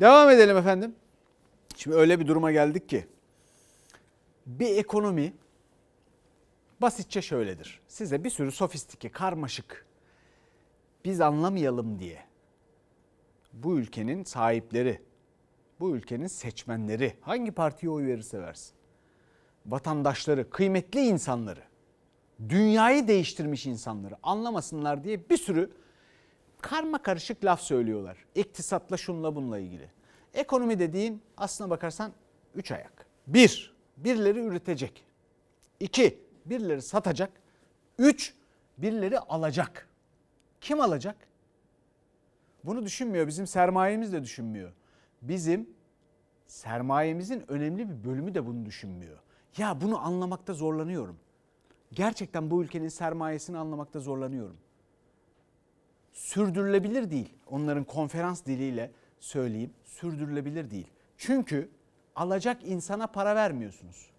Devam edelim efendim. Şimdi öyle bir duruma geldik ki bir ekonomi basitçe şöyledir. Size bir sürü sofistike, karmaşık biz anlamayalım diye bu ülkenin sahipleri, bu ülkenin seçmenleri hangi partiye oy verirse versin vatandaşları, kıymetli insanları, dünyayı değiştirmiş insanları anlamasınlar diye bir sürü karma karışık laf söylüyorlar. İktisatla şunla bununla ilgili. Ekonomi dediğin aslına bakarsan üç ayak. Bir, birileri üretecek. İki, birileri satacak. Üç, birileri alacak. Kim alacak? Bunu düşünmüyor. Bizim sermayemiz de düşünmüyor. Bizim sermayemizin önemli bir bölümü de bunu düşünmüyor. Ya bunu anlamakta zorlanıyorum. Gerçekten bu ülkenin sermayesini anlamakta zorlanıyorum. Sürdürülebilir değil. Onların konferans diliyle söyleyeyim, sürdürülebilir değil. Çünkü alacak insana para vermiyorsunuz.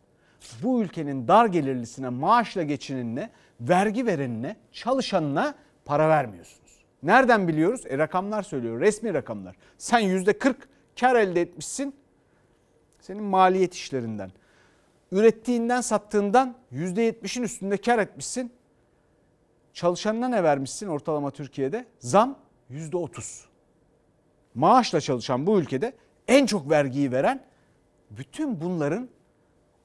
Bu ülkenin dar gelirlisine, maaşla geçinenine, vergi verenine, çalışanına para vermiyorsunuz. Nereden biliyoruz? E rakamlar söylüyor, resmi rakamlar. Sen yüzde 40 kar elde etmişsin senin maliyet işlerinden. Ürettiğinden sattığından %70'in üstünde kar etmişsin. Çalışanına ne vermişsin ortalama Türkiye'de? Zam %30. Maaşla çalışan bu ülkede en çok vergiyi veren bütün bunların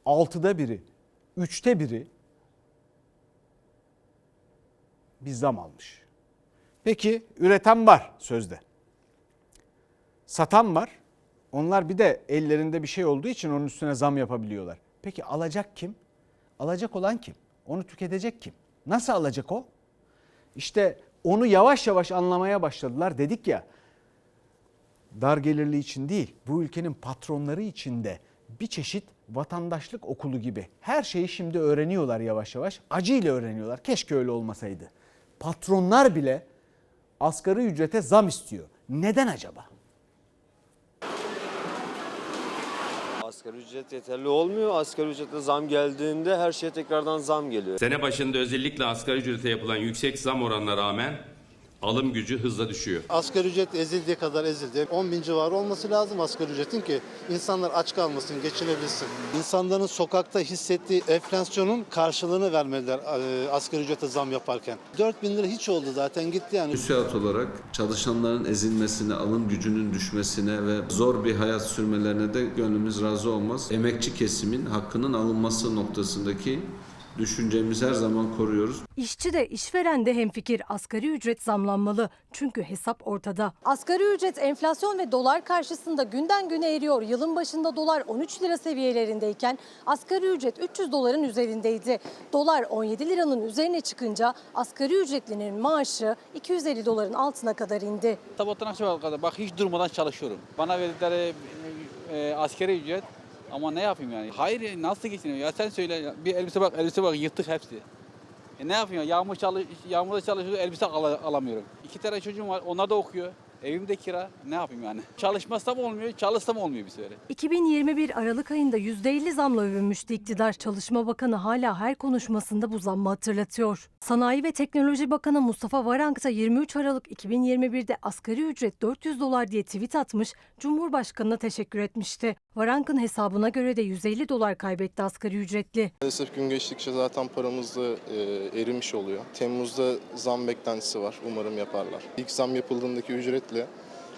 altıda biri, üçte biri bir zam almış. Peki üreten var sözde. Satan var. Onlar bir de ellerinde bir şey olduğu için onun üstüne zam yapabiliyorlar. Peki alacak kim? Alacak olan kim? Onu tüketecek kim? Nasıl alacak o? İşte onu yavaş yavaş anlamaya başladılar. Dedik ya dar gelirli için değil bu ülkenin patronları için de bir çeşit vatandaşlık okulu gibi her şeyi şimdi öğreniyorlar yavaş yavaş. Acıyla öğreniyorlar. Keşke öyle olmasaydı. Patronlar bile asgari ücrete zam istiyor. Neden acaba? Asgari ücret yeterli olmuyor. Asgari ücrete zam geldiğinde her şeye tekrardan zam geliyor. Sene başında özellikle asgari ücrete yapılan yüksek zam oranına rağmen alım gücü hızla düşüyor. Asgari ücret ezildiği kadar ezildi. 10 bin civarı olması lazım asgari ücretin ki insanlar aç kalmasın, geçinebilsin. İnsanların sokakta hissettiği enflasyonun karşılığını vermeliler e, asgari ücrete zam yaparken. 4 bin lira hiç oldu zaten gitti yani. TÜSİAD olarak çalışanların ezilmesine, alım gücünün düşmesine ve zor bir hayat sürmelerine de gönlümüz razı olmaz. Emekçi kesimin hakkının alınması noktasındaki düşüncemizi her zaman koruyoruz. İşçi de işveren de hemfikir asgari ücret zamlanmalı. Çünkü hesap ortada. Asgari ücret enflasyon ve dolar karşısında günden güne eriyor. Yılın başında dolar 13 lira seviyelerindeyken asgari ücret 300 doların üzerindeydi. Dolar 17 liranın üzerine çıkınca asgari ücretlinin maaşı 250 doların altına kadar indi. Sabahtan akşama kadar bak hiç durmadan çalışıyorum. Bana verdikleri e, e, askeri ücret ama ne yapayım yani? Hayır nasıl geçiniyor? Ya sen söyle bir elbise bak elbise bak yırtık hepsi. E ne yapayım ya? Yağmur çalış, yağmurda çalışıyor elbise al- alamıyorum. İki tane çocuğum var onlar da okuyor. Evimde kira. Ne yapayım yani? Çalışmazsam olmuyor, çalışsam olmuyor bir süre. 2021 Aralık ayında %50 zamla övünmüştü iktidar. Çalışma Bakanı hala her konuşmasında bu zammı hatırlatıyor. Sanayi ve Teknoloji Bakanı Mustafa Varank da 23 Aralık 2021'de asgari ücret 400 dolar diye tweet atmış, Cumhurbaşkanı'na teşekkür etmişti. Varank'ın hesabına göre de 150 dolar kaybetti asgari ücretli. Maalesef gün geçtikçe zaten paramız da e, erimiş oluyor. Temmuz'da zam beklentisi var. Umarım yaparlar. İlk zam yapıldığındaki ücretle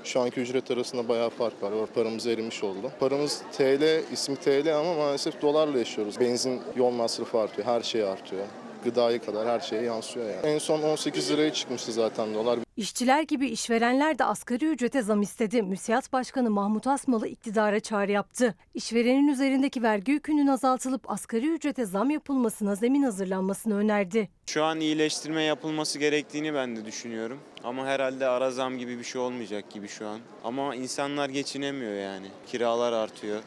şu anki ücret arasında bayağı fark var. Paramız erimiş oldu. Paramız TL, ismi TL ama maalesef dolarla yaşıyoruz. Benzin, yol masrafı artıyor, her şey artıyor. Gıdaya kadar her şeye yansıyor yani. En son 18 liraya çıkmıştı zaten dolar. İşçiler gibi işverenler de asgari ücrete zam istedi. MÜSİAD Başkanı Mahmut Asmalı iktidara çağrı yaptı. İşverenin üzerindeki vergi yükünün azaltılıp asgari ücrete zam yapılmasına zemin hazırlanmasını önerdi. Şu an iyileştirme yapılması gerektiğini ben de düşünüyorum. Ama herhalde ara zam gibi bir şey olmayacak gibi şu an. Ama insanlar geçinemiyor yani. Kiralar artıyor.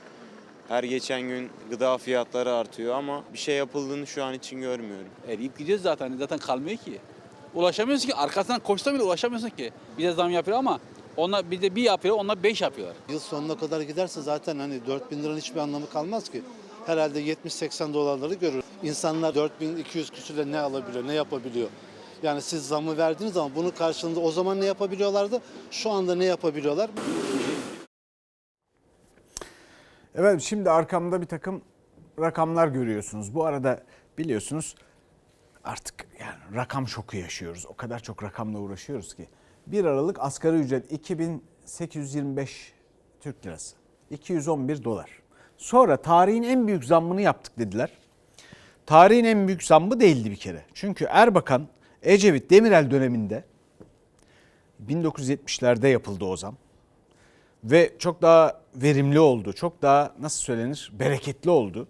Her geçen gün gıda fiyatları artıyor ama bir şey yapıldığını şu an için görmüyorum. Eriyip gidiyoruz zaten. Zaten kalmıyor ki. Ulaşamıyorsun ki. Arkasından koşsa bile ulaşamıyorsun ki. Bize zam yapıyor ama onlar bir de bir yapıyor, onlar beş yapıyorlar. Yıl sonuna kadar giderse zaten hani 4 bin liranın hiçbir anlamı kalmaz ki. Herhalde 70-80 dolarları görür. İnsanlar 4200 küsürle ne alabiliyor, ne yapabiliyor? Yani siz zamı verdiğiniz zaman bunun karşılığında o zaman ne yapabiliyorlardı? Şu anda ne yapabiliyorlar? Evet şimdi arkamda bir takım rakamlar görüyorsunuz. Bu arada biliyorsunuz artık yani rakam şoku yaşıyoruz. O kadar çok rakamla uğraşıyoruz ki. 1 Aralık asgari ücret 2825 Türk lirası. 211 dolar. Sonra tarihin en büyük zammını yaptık dediler. Tarihin en büyük zammı değildi bir kere. Çünkü Erbakan Ecevit Demirel döneminde 1970'lerde yapıldı o zam. Ve çok daha verimli oldu. Çok daha nasıl söylenir? Bereketli oldu.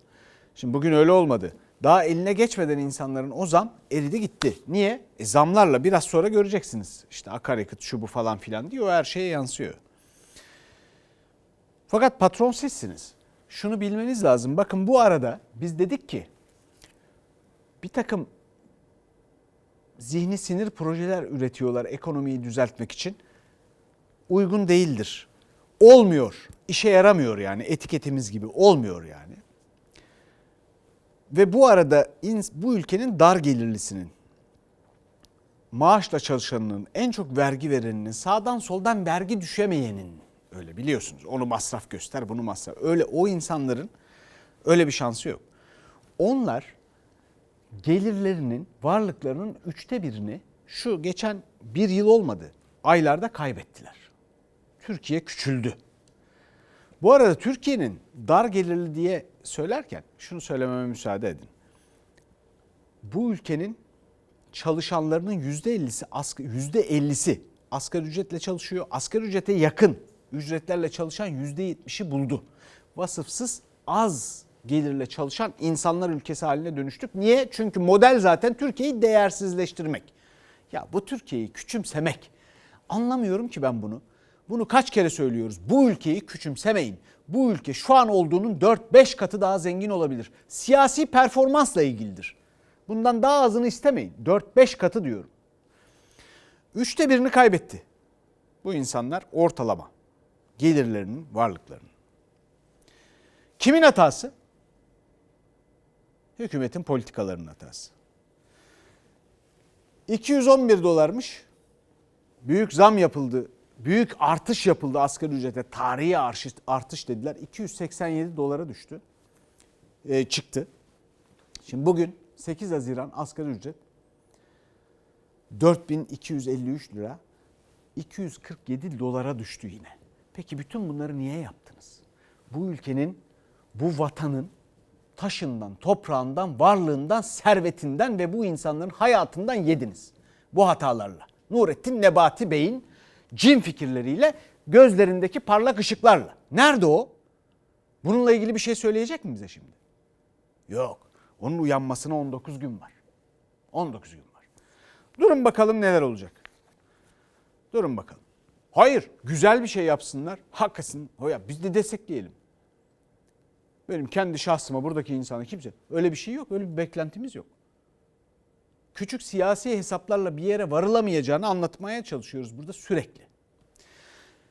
Şimdi bugün öyle olmadı. Daha eline geçmeden insanların o zam eridi gitti. Niye? E zamlarla biraz sonra göreceksiniz. İşte akaryakıt şu bu falan filan diyor her şeye yansıyor. Fakat patron sizsiniz. Şunu bilmeniz lazım. Bakın bu arada biz dedik ki bir takım zihni sinir projeler üretiyorlar ekonomiyi düzeltmek için. Uygun değildir. Olmuyor. İşe yaramıyor yani etiketimiz gibi olmuyor yani. Ve bu arada bu ülkenin dar gelirlisinin maaşla çalışanının, en çok vergi vereninin, sağdan soldan vergi düşemeyenin öyle biliyorsunuz. Onu masraf göster, bunu masraf. Öyle o insanların öyle bir şansı yok. Onlar gelirlerinin, varlıklarının üçte birini şu geçen bir yıl olmadı. Aylarda kaybettiler. Türkiye küçüldü. Bu arada Türkiye'nin dar gelirli diye söylerken şunu söylememe müsaade edin. Bu ülkenin çalışanlarının yüzde ellisi, yüzde ellisi asgari ücretle çalışıyor. Asgari ücrete yakın ücretlerle çalışan yüzde yetmişi buldu. Vasıfsız az gelirle çalışan insanlar ülkesi haline dönüştük. Niye? Çünkü model zaten Türkiye'yi değersizleştirmek. Ya bu Türkiye'yi küçümsemek. Anlamıyorum ki ben bunu. Bunu kaç kere söylüyoruz. Bu ülkeyi küçümsemeyin. Bu ülke şu an olduğunun 4-5 katı daha zengin olabilir. Siyasi performansla ilgilidir. Bundan daha azını istemeyin. 4-5 katı diyorum. Üçte birini kaybetti. Bu insanlar ortalama gelirlerinin, varlıklarının. Kimin hatası? Hükümetin politikalarının hatası. 211 dolarmış. Büyük zam yapıldı. Büyük artış yapıldı asgari ücrete. Tarihi artış, dediler. 287 dolara düştü. Ee, çıktı. Şimdi bugün 8 Haziran asgari ücret 4253 lira 247 dolara düştü yine. Peki bütün bunları niye yaptınız? Bu ülkenin, bu vatanın taşından, toprağından, varlığından, servetinden ve bu insanların hayatından yediniz. Bu hatalarla. Nurettin Nebati Bey'in cin fikirleriyle gözlerindeki parlak ışıklarla. Nerede o? Bununla ilgili bir şey söyleyecek mi bize şimdi? Yok. Onun uyanmasına 19 gün var. 19 gün var. Durun bakalım neler olacak. Durun bakalım. Hayır, güzel bir şey yapsınlar. Hakikaten, o ya biz de destekleyelim. Benim kendi şahsıma buradaki insanı kimse öyle bir şey yok. Öyle bir beklentimiz yok. Küçük siyasi hesaplarla bir yere varılamayacağını anlatmaya çalışıyoruz burada sürekli.